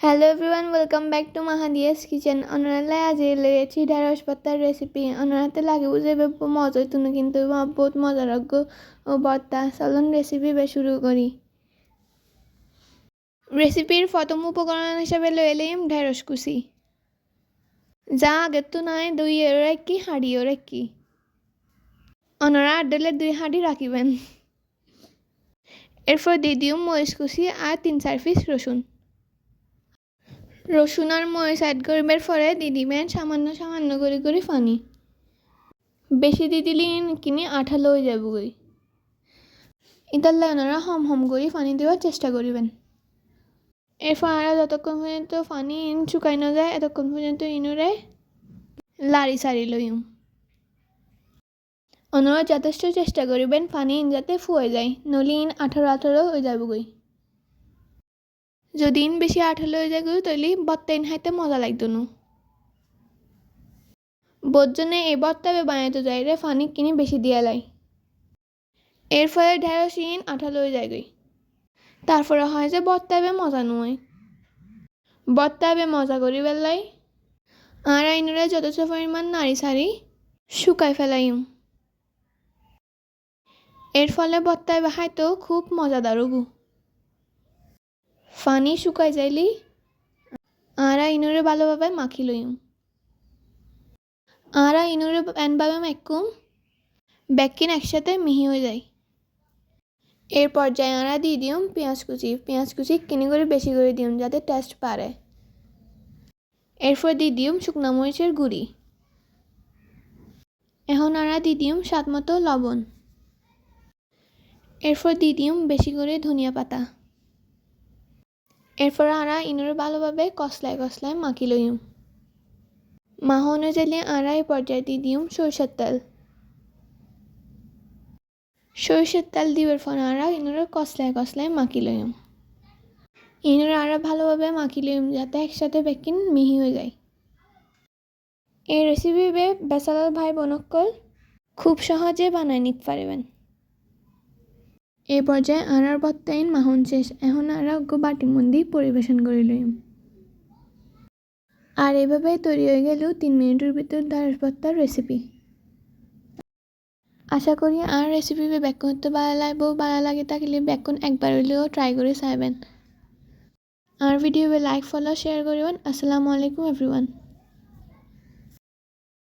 Hello everyone welcome back to Mahadia's kitchen অনারালাই আজ লেগেছি ঢেঁড়স পাতার রেসিপি অনারাতে লাগে বুঝে মজা তুমি কিন্তু বহুত মজা রাখব ও বর্তা চলুন রেসিপি বে শুরু করি। রেসিপির প্রথম উপকরণ হিসাবে এলাম ঢেঁড়স কুচি। যা আগের তো নয় দুই রাখি হাঁড়িও রাখি অনারা আড্ডালে দুই হাঁড়ি রাখিবেন এরপর দিয়ে দিও মরিচ কুচি আর তিন চার পিস রসুন রসুন আর মরিচ অ্যাড করবার পরে দিয়ে দিবেন সামান্য সামান্য করে করে পানি বেশি দিয়ে দিলে কিনে আঠালো যাবে গই ইতাল্লা ওনারা হম হম করে পানি দেওয়ার চেষ্টা করিবেন। এরপর আর যতক্ষণ পর্যন্ত পানি শুকাই না যায়, এতক্ষণ পর্যন্ত ইনুরে লাড়ি সারি লইম। ওনারা যথেষ্ট চেষ্টা করিবেন পানি যাতে ফুয়ে যায় নলি ইন আঠারো আঠারো হয়ে যাবে গই যদি বেশি আঠালো হয়ে যায় তাহলে বত্তা ইন খাইতে মজা লাগতো না। বোধজনে এই বত্তাবে বানাইতে যাই রে ফানি কিনে বেশি দিয়া লাই এর ফলে ঢেঁড়স ইন আঠালো হয়ে যায় গই তারপরে হয় যে বত্তাবে মজা নয় বত্তাবে মজা করি বেলাই আর আইনুরে যথেষ্ট পরিমাণ নাড়ি সারি শুকাই ফেলাইম এর ফলে বত্তায় খাইতেও খুব মজাদার গু ফানি শুকাই যাইলি আরা ইনুরে ভালোভাবে মাখি লইম আরা ইনুরে প্যানভাবে মাইকুম ব্যাকিন একসাথে মিহি হয়ে যায়। এর পর্যায়ে আরা দিয়ে দিম পেঁয়াজ কুচি। পেঁয়াজ কুচি কিনে করে বেশি করে দিম যাতে টেস্ট পারে এরপর দিয়ে দিম শুকনো মরিচের গুঁড়ি। এখন আরা দিয়ে দিম স্বাদ মতো লবণ। এরপর দিয়ে দিম বেশি করে ধনিয়া পাতা। এরপর আরা ইনুরে ভালোভাবে কসলায় কসলায় মাখি লইম মাহ অনুযায়ী আরা এই পর্যায়ে দিয়ে দিম সরষের তেল। সরষের তেল দিবার পর আরা ইনুরে কসলায় কসলায় মাখি লইম ইনুরে আরা ভালোভাবে মাখি লইম যাতে একসাথে বেকিন মিহি হয়ে যায়। এই রেসিপি বেসালাল ভাই বোনকল খুব সহজে বানায় নিতে পারবেন। এই পর্যায়ে আনার বত্তাইন মাহন শেষ। এখন আরা অজ্ঞ বাটি মন্দি পরিবেশন করে লইম। আর এভাবে তৈরি হয়ে গেল তিন মিনিটের ভিতর ভর্তার রেসিপি আশা করি আর রেসিপি ব্যাক করতে ভালো লাগবো ভালো লাগে থাকলে ব্যাকন একবার হলেও ট্রাই করে চাইবেন। আর ভিডিও লাইক ফলো শেয়ার করবেন। আসসালামু আলাইকুম এভরিওয়ান